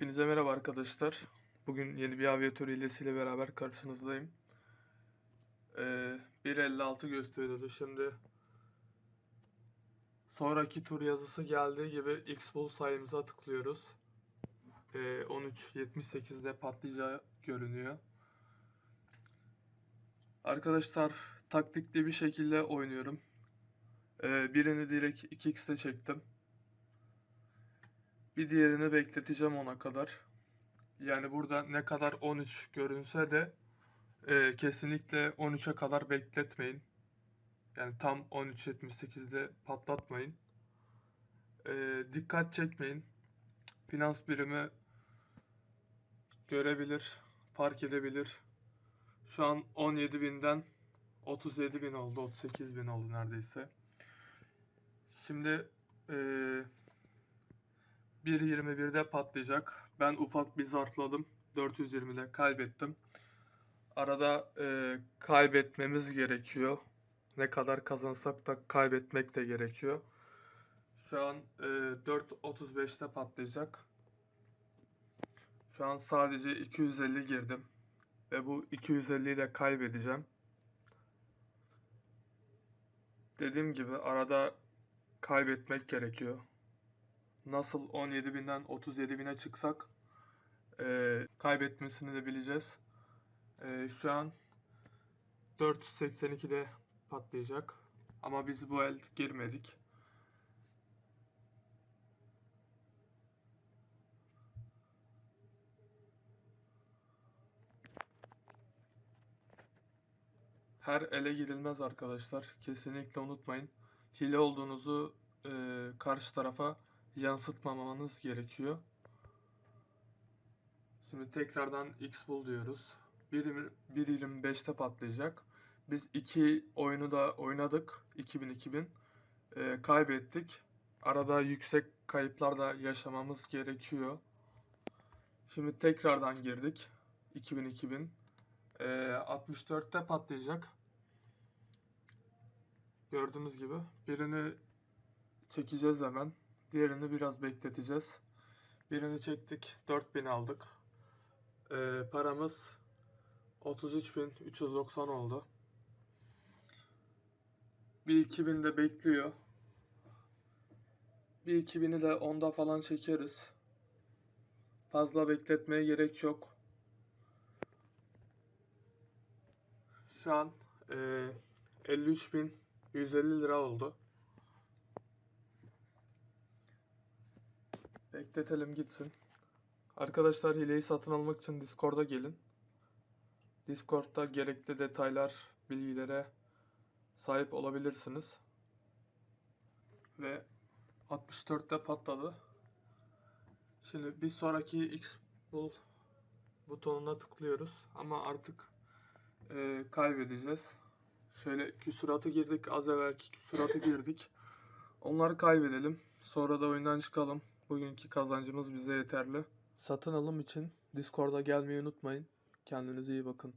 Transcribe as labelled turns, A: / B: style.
A: Hepinize merhaba arkadaşlar. Bugün yeni bir aviatör hilesiyle beraber karşınızdayım. Ee, 1.56 gösteriyordu. Şimdi sonraki tur yazısı geldiği gibi X-Bull sayımıza tıklıyoruz. Ee, 13.78'de patlayacağı görünüyor. Arkadaşlar taktikli bir şekilde oynuyorum. Ee, birini direkt 2x'te çektim. Bir diğerini bekleteceğim ona kadar. Yani burada ne kadar 13 görünse de e, kesinlikle 13'e kadar bekletmeyin. Yani tam 13.78'de patlatmayın. E, dikkat çekmeyin. Finans birimi görebilir, fark edebilir. Şu an 17.000'den 37.000 oldu, 38.000 oldu neredeyse. Şimdi eee 1.21'de patlayacak. Ben ufak bir zartladım. 420'de kaybettim. Arada e, kaybetmemiz gerekiyor. Ne kadar kazansak da kaybetmek de gerekiyor. Şu an e, 4.35'te patlayacak. Şu an sadece 250 girdim. Ve bu 250'yi de kaybedeceğim. Dediğim gibi arada kaybetmek gerekiyor nasıl 17.000'den 37.000'e çıksak e, kaybetmesini de bileceğiz. E, şu an 482'de patlayacak. Ama biz bu el girmedik. Her ele girilmez arkadaşlar. Kesinlikle unutmayın. Hile olduğunuzu e, karşı tarafa yansıtmamanız gerekiyor. Şimdi tekrardan x bul diyoruz. 1.25'te patlayacak. Biz iki oyunu da oynadık. 2000-2000. Ee, kaybettik. Arada yüksek kayıplar da yaşamamız gerekiyor. Şimdi tekrardan girdik. 2000-2000. Ee, 64'te patlayacak. Gördüğünüz gibi. Birini çekeceğiz hemen. Diğerini biraz bekleteceğiz. Birini çektik. 4000 aldık. Ee, paramız 33.390 oldu. Bir 2000 de bekliyor. Bir 2000'i de onda falan çekeriz. Fazla bekletmeye gerek yok. Şu an e, 53.150 lira oldu. Bekletelim gitsin. Arkadaşlar hileyi satın almak için Discord'a gelin. Discord'da gerekli detaylar, bilgilere sahip olabilirsiniz. Ve 64'te patladı. Şimdi bir sonraki X bul butonuna tıklıyoruz ama artık e, kaybedeceğiz. Şöyle küsuratı girdik, az evvelki küsuratı girdik. Onları kaybedelim. Sonra da oyundan çıkalım. Bugünkü kazancımız bize yeterli. Satın alım için Discord'a gelmeyi unutmayın. Kendinize iyi bakın.